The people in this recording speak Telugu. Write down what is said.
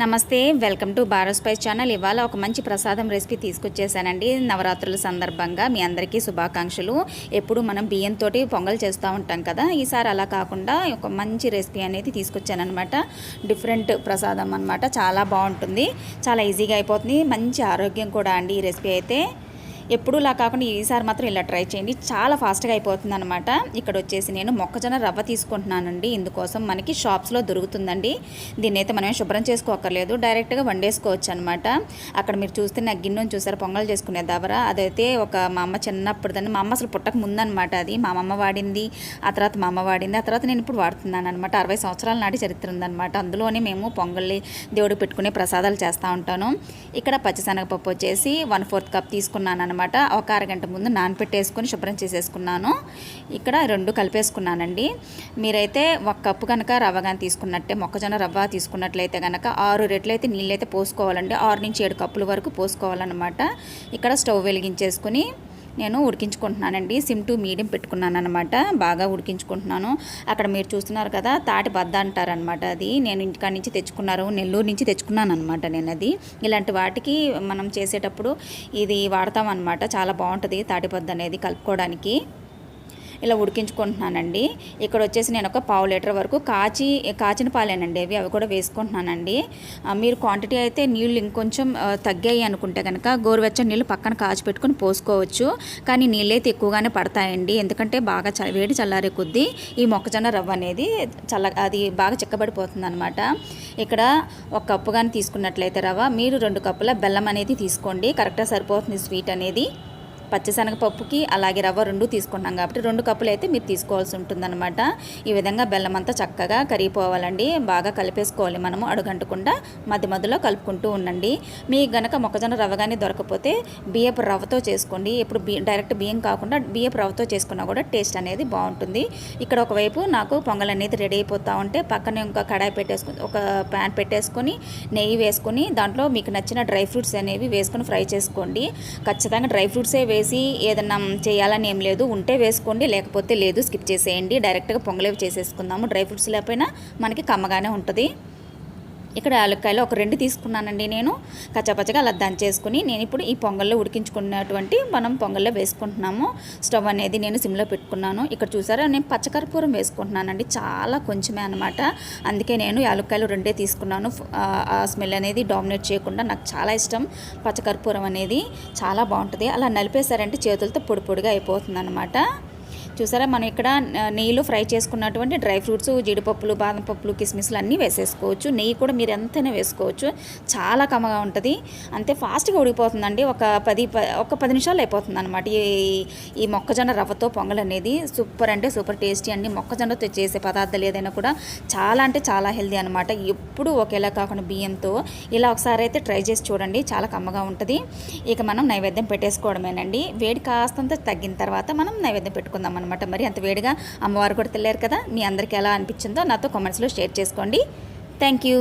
నమస్తే welcome to Bharat spice channel. ఇవాళ ఒక మంచి ప్రసాదం రెసిపీ తీసుకొచ్చేసానండి. నవరాత్రుల సందర్భంగా మీ అందరికీ శుభాకాంక్షలు. ఎప్పుడు మనం బియ్యంతో పొంగల్ చేస్తూ ఉంటాం కదా ఈసారి అలా కాకుండా ఒక మంచి రెసిపీ అనేది తీసుకొచ్చానమాట డిఫరెంట్ ప్రసాదం అనమాట చాలా బాగుంటుంది. చాలా ఈజీగా అయిపోతుంది. మంచి ఆరోగ్యం కూడా అండి ఈ రెసిపీ అయితే. ఎప్పుడు ఇలా కాకుండా ఈసారి మాత్రం ఇలా ట్రై చేయండి. చాలా ఫాస్ట్గా అయిపోతుంది అనమాట ఇక్కడ వచ్చేసి నేను మొక్కజొన్న రవ్వ తీసుకుంటున్నానండి. ఇందుకోసం మనకి షాప్స్లో దొరుకుతుందండి. దీన్ని అయితే మనమే శుభ్రం చేసుకోకర్లేదు. డైరెక్ట్గా వండేసుకోవచ్చు అనమాట అక్కడ మీరు చూస్తే నా గిన్నె చూసారు? పొంగల్ చేసుకునే దవర. అదైతే ఒక మా అమ్మ చిన్నప్పుడు దాన్ని మా అమ్మ అసలు పుట్టక ముందనమాట అది. మా అమ్మ వాడింది. ఆ తర్వాత మా అమ్మ వాడింది. ఆ తర్వాత నేను ఇప్పుడు వాడుతున్నాను అనమాట అరవై సంవత్సరాల నాటి చరిత్ర ఉందన్నమాట. అందులోనే మేము పొంగల్ని దేవుడికి పెట్టుకునే ప్రసాదాలు చేస్తూ ఉంటాను. ఇక్కడ పచ్చిశనగపప్పు వచ్చేసి వన్ ఫోర్త్ కప్ తీసుకున్నాను అనమాట ఒక అరగంట ముందు నానపెట్టేసుకొని శుభ్రం చేసేసుకున్నాను. ఇక్కడ రెండు కలిపేసుకున్నానండి. మీరైతే ఒక కప్పు కనుక రవ్వ కానీ తీసుకున్నట్టే మొక్కజొన్న రవ్వ తీసుకున్నట్లయితే కనుక ఆరు రెట్లు అయితే నీళ్ళు అయితే పోసుకోవాలండి. ఆరు నుంచి ఏడు కప్పుల వరకు పోసుకోవాలన్నమాట. ఇక్కడ స్టవ్ వెలిగించేసుకుని నేను ఉడికించుకుంటున్నానండి. సిమ్ టు మీడియం పెట్టుకున్నాను అనమాట బాగా ఉడికించుకుంటున్నాను. అక్కడ మీరు చూస్తున్నారు కదా తాటి బద్ద అంటారనమాట అది. నేను ఇంటికాడ నుంచి తెచ్చుకున్నారు నెల్లూరు నుంచి తెచ్చుకున్నాను అనమాట నేను అది. ఇలాంటి వాటికి మనం చేసేటప్పుడు ఇది వాడతాం అనమాట చాలా బాగుంటుంది తాటి బద్ద అనేది కలుపుకోవడానికి. ఇలా ఉడికించుకుంటున్నానండి. ఇక్కడ వచ్చేసి నేను ఒక పావు లీటర్ వరకు కాచి కాచిన పాలేనండి అవి. అవి కూడా వేసుకుంటున్నానండి. మీరు క్వాంటిటీ అయితే నీళ్ళు ఇంకొంచెం తగ్గాయి అనుకుంటే కనుక గోరువెచ్చని నీళ్ళు పక్కన కాచి పెట్టుకొని పోసుకోవచ్చు. కానీ నీళ్ళైతే ఎక్కువగానే పడతాయండి. ఎందుకంటే బాగా చ వేడి చల్లారే కొద్దీ ఈ మొక్కజొన్న రవ్వ అనేది చల్ల అది బాగా చిక్కబడిపోతుంది అనమాట ఇక్కడ ఒక కప్పు కానీ తీసుకున్నట్లయితే రవ్వ మీరు రెండు కప్పుల బెల్లం అనేది తీసుకోండి. కరెక్ట్గా సరిపోతుంది స్వీట్ అనేది. పచ్చిశనగపప్పుకి అలాగే రవ్వ రెండు తీసుకున్నాం కాబట్టి రెండు కప్పులు అయితే మీరు తీసుకోవాల్సి ఉంటుందన్నమాట. ఈ విధంగా బెల్లం అంతా చక్కగా కరిగిపోవాలండి. బాగా కలిపేసుకోవాలి మనము అడుగంటకుండా మధ్య మధ్యలో కలుపుకుంటూ ఉండండి. మీకు గనక మొక్కజొన్న రవ్వ కానీ దొరకపోతే బియ్యపు రవ్వతో చేసుకోండి. ఇప్పుడు బియ్యం డైరెక్ట్ బియ్యం కాకుండా బియ్యపు రవ్వతో చేసుకున్నా కూడా టేస్ట్ అనేది బాగుంటుంది. ఇక్కడ ఒకవైపు నాకు పొంగల్ అనేది రెడీ అయిపోతూ ఉంటే పక్కనే ఇంకా కడాయి పెట్టేసుకుని ఒక ప్యాన్ పెట్టేసుకొని నెయ్యి వేసుకొని దాంట్లో మీకు నచ్చిన డ్రై ఫ్రూట్స్ అనేవి వేసుకొని ఫ్రై చేసుకోండి. ఖచ్చితంగా డ్రై ఫ్రూట్సే వేసి ఏదన్నా చేయాలని ఏం లేదు. ఉంటే వేసుకోండి లేకపోతే లేదు స్కిప్ చేసేయండి. డైరెక్ట్గా పొంగలేవి చేసేసుకుందాము. డ్రై ఫ్రూట్స్ లేకపోయినా మనకి కమ్మగానే ఉంటుంది. ఇక్కడ యాలక్కాయలు ఒక రెండు తీసుకున్నానండి నేను. కచ్చాపచ్చగా అలా దంచేసుకుని నేను ఇప్పుడు ఈ పొంగల్లో ఉడికించుకున్నటువంటి మనం పొంగల్లో వేసుకుంటున్నాము. స్టవ్ అనేది నేను సిమ్లో పెట్టుకున్నాను. ఇక్కడ చూసారా నేను పచ్చకర్పూరం వేసుకుంటున్నానండి. చాలా కొంచెమే అనమాట అందుకే నేను యాలక్కాయలు రెండే తీసుకున్నాను. ఆ స్మెల్ అనేది డామినేట్ చేయకుండా నాకు చాలా ఇష్టం పచ్చకర్పూరం అనేది. చాలా బాగుంటుంది. అలా నలిపేశారంటే చేతులతో పొడి పొడిగా అయిపోతుంది అనమాట చూసారా? మనం ఇక్కడ నెయ్యిలో ఫ్రై చేసుకున్నటువంటి డ్రై ఫ్రూట్స్ జీడిపప్పులు బాదం పప్పులు కిస్మిస్లు అన్నీ వేసేసుకోవచ్చు. నెయ్యి కూడా మీరు ఎంతైనా వేసుకోవచ్చు. చాలా కమ్మగా ఉంటుంది. అంతే ఫాస్ట్గా ఉడికిపోతుందండి. ఒక పది ఒక పది నిమిషాలు అయిపోతుంది అనమాట ఈ ఈ మొక్కజొన్న రవ్వతో పొంగల్ అనేది సూపర్ అంటే సూపర్ టేస్టీ అండి మొక్కజొన్నతో చేసే పదార్థాలు ఏదైనా కూడా చాలా అంటే చాలా హెల్దీ అనమాట ఎప్పుడు ఒకేలా కాకుండా బియ్యంతో ఇలా ఒకసారి అయితే ట్రై చేసి చూడండి. చాలా కమ్మగా ఉంటుంది. ఇక మనం నైవేద్యం పెట్టేసుకోవడమేనండి. వేడి కాస్తంత తగ్గిన తర్వాత మనం నైవేద్యం పెట్టుకుందాం అనమాట. మరి అంత వేడిగా అమ్మవారు కూడా తెలియరు కదా? మీ అందరికీ ఎలా అనిపించిందో నాతో కామెంట్స్లో షేర్ చేసుకోండి. Thank you